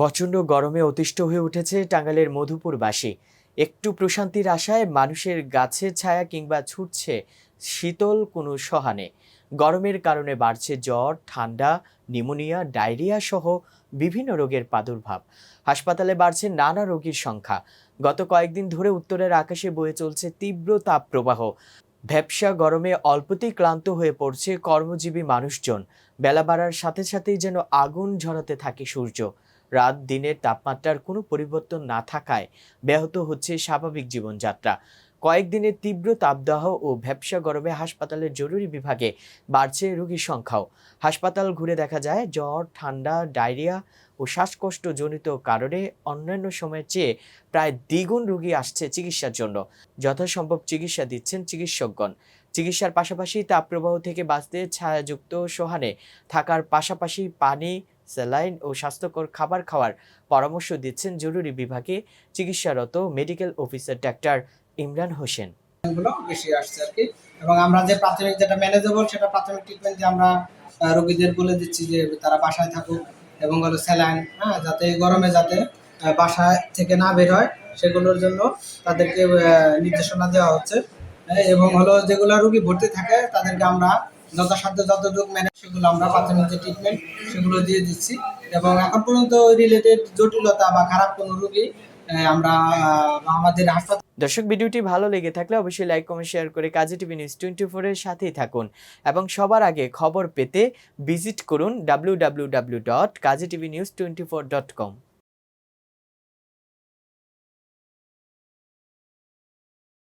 প্রচণ্ড গরমে অতিষ্ঠ হয়ে উঠেছে টাঙ্গাইলের মধুপুরবাসী। একটু প্রশান্তির আশায় মানুষের গাছের ছায়া কিংবা ছুটছে শীতল কোনো সহানে। গরমের কারণে বাড়ছে জ্বর, ঠান্ডা নিউমোনিয়া ডায়রিয়া সহ বিভিন্ন রোগের প্রাদুর্ভাব। হাসপাতালে বাড়ছে নানা রোগীর সংখ্যা। গত কয়েকদিন ধরে উত্তরের আকাশে বয়ে চলছে তীব্র তাপপ্রবাহ। ভ্যাবসা গরমে অল্পতেই ক্লান্ত হয়ে পড়ছে কর্মজীবী মানুষজন। বেলা বাড়ার সাথে সাথেই যেন আগুন ঝরাতে থাকে সূর্য। রাত দিনের তাপমাত্রার কোনো পরিবর্তন না থাকায় ব্যাহত হচ্ছে স্বাভাবিক জীবনযাত্রা। কয়েকদিনের তীব্র তাপদাহ ও ভ্যাবসা গরমে হাসপাতালের জরুরি বিভাগে বাড়ছে রোগীর সংখ্যাও। হাসপাতাল ঘুরে দেখা যায়, জ্বর, ঠান্ডা, ডায়রিয়া ও শ্বাসকষ্টজনিত কারণে অন্যান্য সময়ের চেয়ে প্রায় দ্বিগুণ রোগী আসছে চিকিৎসার জন্য। যথাসম্ভব চিকিৎসা দিচ্ছেন চিকিৎসকগণ। চিকিৎসার পাশাপাশি তাপপ্রবাহ থেকে বাঁচতে ছায়াযুক্ত সোহানে থাকার পাশাপাশি পানি স্যালাইন ও স্বাস্থ্যকর খাবার খাওয়ার পরামর্শ দিচ্ছেন জরুরি বিভাগে চিকিৎসারত মেডিকেল অফিসার ডাক্তার ইমরান হোসেন। বেশি আসছে আর কি। এবং আমরা যে প্রাথমিক যেটা ম্যানেজেবল সেটা প্রাথমিক ট্রিটমেন্ট দিয়ে আমরা রোগীদের বলে দিচ্ছি যে তারা বাসায় থাকুক এবং হলো স্যালাইন হ্যাঁ যাতে গরমে যাতে বাসায় থেকে না বের হয় সেগুলোর জন্য তাদেরকে নির্দেশনা দেওয়া হচ্ছে। হ্যাঁ, এবং হলো যেগুলো রোগী ভর্তি থাকে তাদেরকে আমরা যথাসাধ্য যতটুকু ম্যানেজ সেগুলো আমরা প্রাথমিক যে ট্রিটমেন্ট সেগুলো দিয়ে দিচ্ছি। এবং এখন পর্যন্ত রিলেটেড জটিলতা বা খারাপ কোনো রোগী আমরা আমাদের হাসপাতাল দর্শক, ভিডিওটি ভালো লেগে থাকলে অবশ্যই লাইক কমেন্ট শেয়ার করে কাজী টিভি নিউজ টোয়েন্টি ফোরের সাথেই থাকুন। এবং সবার আগে খবর পেতে ভিজিট করুন W W W dot Kazi TV news twenty four dot com